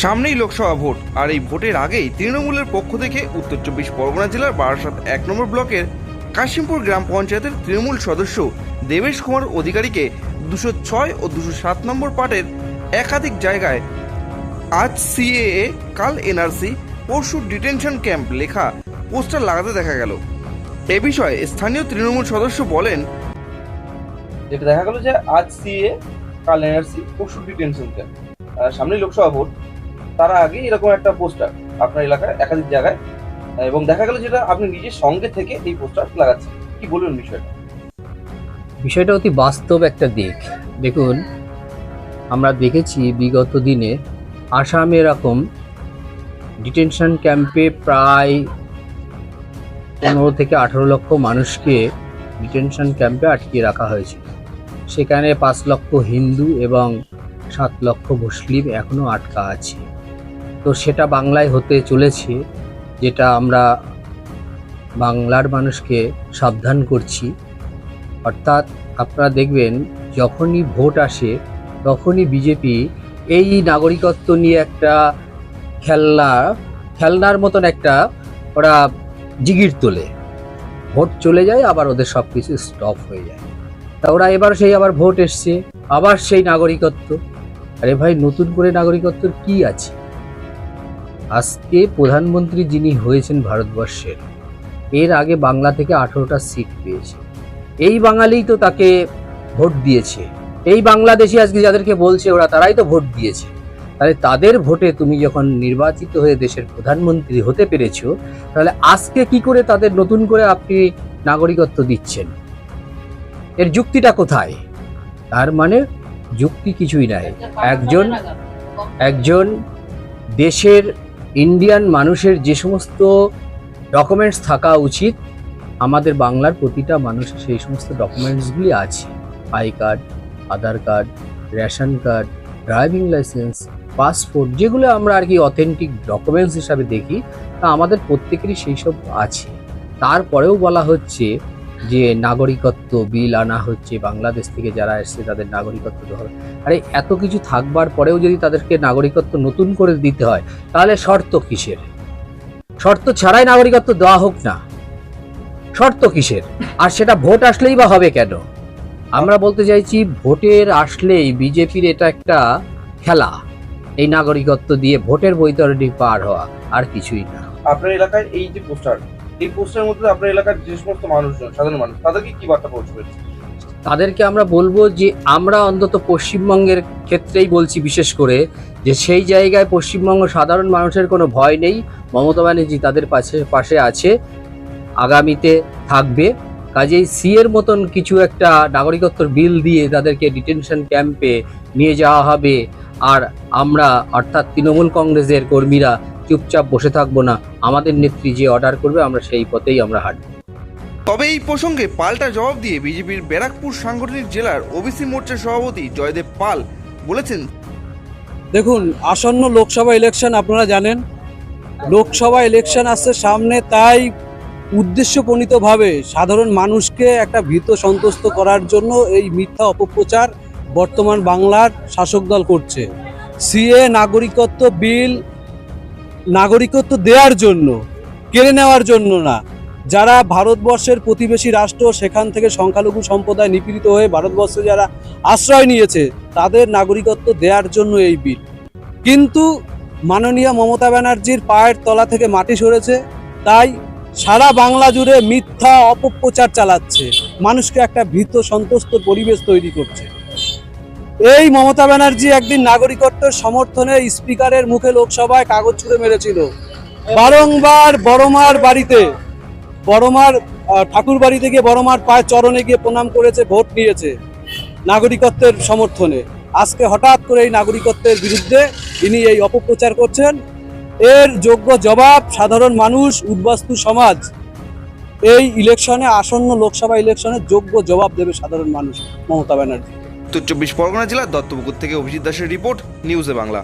সামনেই লোকসভা ভোট, আর এই ভোটের আগেই তৃণমূলের পক্ষ থেকে উত্তর চব্বিশ পরগনা জেলার বারাসাত এক নম্বর ব্লকের কাশিমপুর গ্রাম পঞ্চায়েতের তৃণমূল সদস্য দেবেশ কুমার অধিকারীকে দুশো ছয় ও দুশো সাত নম্বর পার্টের একাধিক জায়গায় আজ সিএএ, কাল এনআরসি, পরশু ডিটেনশন ক্যাম্প লেখা পোস্টার লাগাতে দেখা গেল। এ বিষয়ে স্থানীয় তৃণমূল সদস্য বলেন, যেটা দেখা গেল যে আজ সিএ, কাল এনআরসি, পরশু ডিটেনশন ক্যাম্প। সামনে লোকসভা ভোট, তার আগে এরকম একটা পোস্টার আপনার এলাকায়, একাধিক জায়গায়। এবং দেখা গেল যেটা আপনি নিজের সঙ্গে থেকে এই পোস্টার লাগাচ্ছেন। কি বলবেন বিষয়টা? বিষয়টা অতি বাস্তব একটা দিক। দেখুন, আমরা দেখেছি বিগত দিনে আসামে এরকম ডিটেনশন ক্যাম্পে প্রায় পনেরো থেকে আঠেরো লক্ষ মানুষকে ডিটেনশন ক্যাম্পে আটকিয়ে রাখা হয়েছে। সেখানে পাঁচ লক্ষ হিন্দু এবং সাত লক্ষ মুসলিম এখনও আটকা আছে। তো সেটা বাংলায় হতে চলেছে, যেটা আমরা বাংলার মানুষকে সাবধান করছি। অর্থাৎ আপনারা দেখবেন, যখনই ভোট আসে, তখনই বিজেপি এই নাগরিকত্ব নিয়ে একটা খেলনা, খেলনার মতন একটা ওরা জিগির তোলে। ভোট চলে যায়, আবার ওদের সব কিছু স্টপ হয়ে যায়। তা ওরা এবার সেই আবার ভোট এসছে, আবার সেই নাগরিকত্ব। আরে ভাই, নতুন করে নাগরিকত্বর কি আছে? আজকে প্রধানমন্ত্রী যিনি হয়েছেন ভারতবর্ষের, এর আগে বাংলা থেকে আঠেরোটা সিট পেয়েছে। এই বাঙালিই তো তাকে ভোট দিয়েছে। এই বাংলাদেশি আজকে যাদেরকে বলছে, ওরা তারাই তো ভোট দিয়েছে। তাহলে তাদের ভোটে তুমি যখন নির্বাচিত হয়ে দেশের প্রধানমন্ত্রী হতে পেরেছ, তাহলে আজকে কি করে তাদের নতুন করে আপনি নাগরিকত্ব দিচ্ছেন? এর যুক্তিটা কোথায়? তার মানে যুক্তি কিছুই নাই। একজন একজন দেশের ইন্ডিয়ান মানুষের যে সমস্ত ডকুমেন্টস থাকা উচিত, আমাদের বাংলার প্রতিটা মানুষের সেই সমস্ত ডকুমেন্টসগুলি আছে। I card, Aadhaar card, ration card, driving licence, passport, যেগুলো আমরা আর কি অথেন্টিক ডকুমেন্টস হিসাবে দেখি, তা আমাদের প্রত্যেকেরই সেই সব আছে। তারপরেও বলা হচ্ছে যে নাগরিকত্ব বিল আনা হচ্ছে, বাংলাদেশ থেকে যারা এসছে তাদের নাগরিকত্ব দেওয়া আরে, এত কিছু থাকবার পরেও যদি তাদেরকে নাগরিকত্ব নতুন করে দিতে হয়, তাহলে শর্ত কিসের? শর্ত ছাড়াই নাগরিকত্ব দেওয়া হোক না। শর্ত কিসের? আর সেটা ভোট আসলেই বা হবে কেন? আমরা বলতে চাইছি, ভোটের আসলেই বিজেপির এটা একটা খেলা, এই নাগরিকত্ব দিয়ে ভোটের বৈতরণী পার হওয়া, আর কিছুই না। আপনার এলাকায় এই যে পোস্টার এই পোস্টারের মধ্যে আপনার এলাকার যে সমস্ত মানুষজন, সাধারণ মানুষ, তাদেরকে কি বার্তা পৌঁছবেন? তাদেরকে আমরা বলব যে, আমরা অন্তত পশ্চিমবঙ্গের ক্ষেত্রেই বলছি বিশেষ করে যে, সেই জায়গায় পশ্চিমবঙ্গ সাধারণ মানুষের কোনো ভয় নেই। মমতা ব্যানার্জি তাদের পাশে পাশে আছে, আগামীতে থাকবে। কাজেই সি এর মতন কিছু একটা নাগরিকত্বর বিল দিয়ে তাদেরকে ডিটেনশন ক্যাম্পে নিয়ে যাওয়া হবে। আর আমরা, অর্থাৎ তৃণমূল কংগ্রেসের কর্মীরা চুপচাপ বসে থাকব না। আমাদের নেত্রী যে অর্ডার করবে আমরা সেই পথেই আমরা হাঁটবো। তবে এই প্রসঙ্গে পাল্টা জবাব দিয়ে বিজেপির ব্যারাকপুর সাংগঠনিক জেলার ওবিসি মোর্চার সভাপতি জয়দেব পাল বলেছেন দেখুন আসন্ন লোকসভা ইলেকশন আপনারা জানেন। লোকসভা ইলেকশন আসছে সামনে তাই উদ্দেশ্যপ্রণীতভাবে সাধারণ মানুষকে একটা ভীত সন্তুষ্ট করার জন্য এই মিথ্যা অপপ্রচার বর্তমান বাংলার শাসক দল করছে। সিএ নাগরিকত্ব বিল নাগরিকত্ব দেওয়ার জন্য, কেড়ে নেওয়ার জন্য না। যারা ভারতবর্ষের প্রতিবেশী রাষ্ট্র, সেখান থেকে সংখ্যালঘু সম্প্রদায় নিপীড়িত হয়ে ভারতবর্ষে যারা আশ্রয় নিয়েছে, তাদের নাগরিকত্ব দেওয়ার জন্য এই বিল। কিন্তু মাননীয় মমতা ব্যানার্জির পায়ের তলা থেকে মাটি সরেছে, তাই সারা বাংলা জুড়ে মিথ্যা অপপ্রচার চালাচ্ছে। মানুষকে একটা ভীত সন্তুষ্ট পরিবেশ তৈরি করছে। এই মমতা ব্যানার্জি একদিন নাগরিকত্বের সমর্থনে স্পিকারের মুখে লোকসভায় কাগজ ছুঁড়ে মেরেছিল। বারংবার বড়মার বাড়িতে, বড়মার ঠাকুর বাড়িতে গিয়ে বড়মার পায়ের চরণে গিয়ে প্রণাম করেছে, ভোট নিয়েছে নাগরিকত্বের সমর্থনে। আজকে হঠাৎ করে এই নাগরিকত্বের বিরুদ্ধে তিনি এই অপপ্রচার করছেন। এর যোগ্য জবাব সাধারণ মানুষ, উদ্বাস্তু সমাজ। এই ইলেকশনে, আসন্ন লোকসভা ইলেকশনে যোগ্য জবাব দেবে সাধারণ মানুষ মমতা ব্যানার্জি। উত্তর চব্বিশ পরগনা জেলা দত্তপুকুর থেকে অভিজিৎ দাসের রিপোর্ট নিউজে বাংলা।